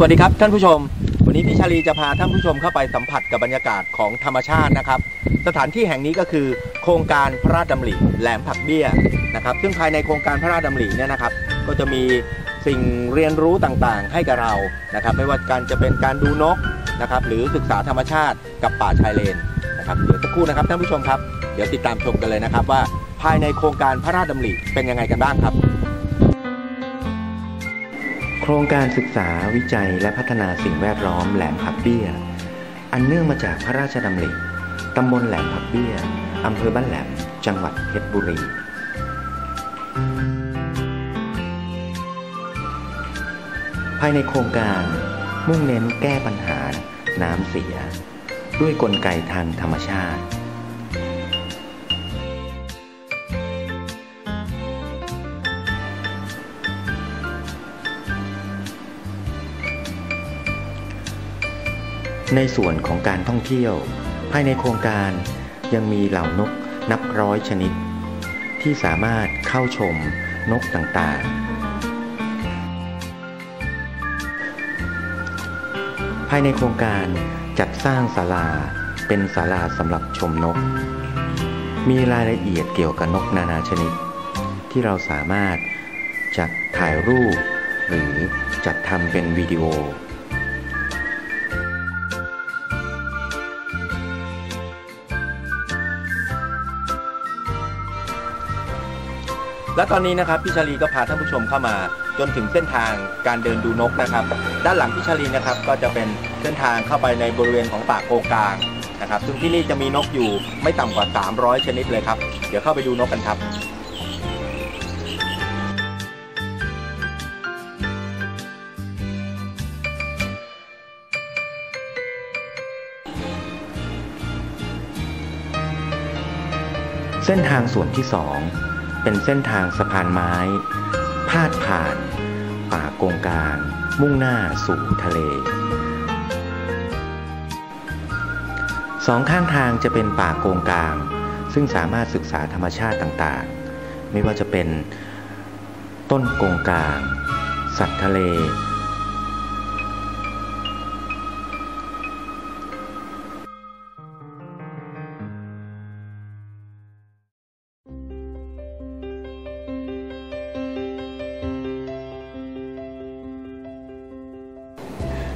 สวัสดีครับท่านผู้ชม วันนี้พี่ชาลีจะพาท่านผู้ชมเข้าไปสัมผัสกับบรรยากาศของธรรมชาตินะครับ สถานที่แห่งนี้ก็คือ โครงการพระราชดำริแหลมผักเบี้ยนะครับ ซึ่งภายในโครงการพระราชดำริเนี่ยนะครับ ก็จะมีสิ่งเรียนรู้ต่างๆ ให้กับเรานะครับ ไม่ว่าการจะเป็นการดูนกนะครับ หรือศึกษาธรรมชาติกับป่าชายเลนนะครับเดี๋ยวสักครู่นะครับท่านผู้ชมครับ เดี๋ยวติดตามชมกันเลยนะครับว่าภายในโครงการพระราชดำริเป็นยังไงกันบ้างครับ ครงการศึกษาวิจัยและพัฒนาสิ่งแวดล้อมแหลมผักเบี้ย อันเนื่องมาจากพระราชดำริตำบลแหลมผักเบี้ยอำเภอบ้านแหลม จังหวัดเพชรบุรี ภายในโครงการมุ่งเน้นแก้ปัญหาน้ำเสีย ด้วยกลไกทางธรรมชาติ ในส่วนของการท่องเที่ยว ภายในโครงการยังมีเหล่านกนับร้อยชนิด ที่สามารถเข้าชมนกต่างๆ ภายในโครงการจัดสร้างศาลาเป็นศาลาสำหรับชมนก มีรายละเอียดเกี่ยวกับนกนานาชนิด ที่เราสามารถจัดถ่ายรูป หรือจัดทำเป็นวิดีโอ และตอนนี้นะครับพี่ชาลีก็พาท่านผู้ชมเข้ามา จนถึงเส้นทางการเดินดูนกนะครับ ด้านหลังพี่ชาลีนะครับก็จะเป็นเส้นทางเข้าไปในบริเวณของป่าโกงกลางนะครับ ซึ่งที่นี่จะมีนกอยู่ไม่ต่ำกว่า 300 ชนิดเลยครับ เดี๋ยวเข้าไปดูนกกันครับเส้นทางส่วนที่สอง เป็นเส้นทางสะพานไม้ พาดผ่าน ป่าโกงกลาง มุ่งหน้าสู่ทะเล สองข้างทางจะเป็นป่าโกงกลาง ซึ่งสามารถศึกษาธรรมชาติต่างๆ ไม่ว่าจะเป็นต้นโกงกลาง สัตว์ทะเล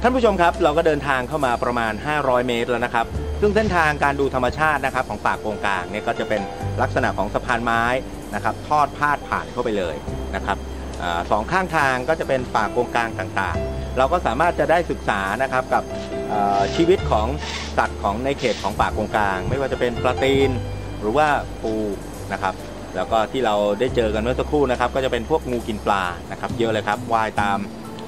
ท่านผู้ชมครับเราก็เดินทางเข้ามาประมาณ 500 เมตรแล้วนะครับ ซึ่งเส้นทางการดูธรรมชาตินะครับของป่าโกงกลางเนี่ยก็จะเป็นลักษณะของสะพานไม้นะครับทอดพาดผ่านเข้าไปเลยนะครับอสองข้างทางก็จะเป็นป่าโกงกลางต่างๆ เราก็สามารถจะได้ศึกษานะครับกับชีวิตของสัตว์ของในเขตของป่าโกงกลาง ไม่ว่าจะเป็นปลาตีนหรือว่าปูนะครับแล้วก็ที่เราได้เจอกันเมื่อสักครู่นะครับ ก็จะเป็นพวกงูกินปลานะครับ เยอะเลยครับว่ายตาม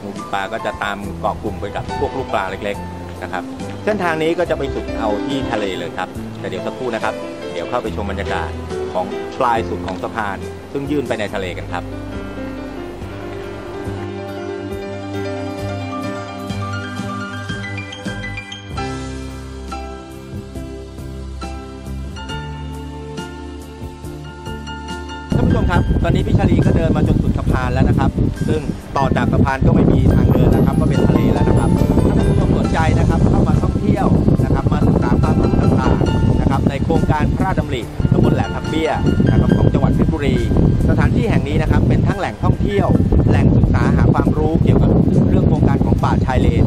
งูกินปลาก็จะตามเกาะกลุ่มไปกับพวกลูกปลาเล็กๆนะครับเส้นทางนี้ก็จะไปสุดเอาที่ทะเลเลยครับแต่เดี๋ยวสักครู่นะครับ เดี๋ยวเข้าไปชมบรรยากาศของปลายสุดของสะพาน ซึ่งยื่นไปในทะเลกันครับท่านผู้ชมครับ ตอนนี้พี่ชาลีก็เดินมาจนสุดสะพานแล้วนะครับ ซึ่งต่อจากสะพานก็ไม่มีทางเดินนะครับ ก็เป็นทะเลแล้วนะครับถ้าท่านผู้ชมสนใจนะครับเข้ามาท่องเที่ยวนะครับมาศึกษาตามรู้ต่างๆนะครับในโครงการพระราชดำริตำบลแหลมทับเบี้ยนะครับของจังหวัดเพชรบุรี สถานที่แห่งนี้นะครับเป็นทั้งแหล่งท่องเที่ยว แหล่งศึกษาหาความรู้เกี่ยวกับเรื่องโครงการของป่าชายเลน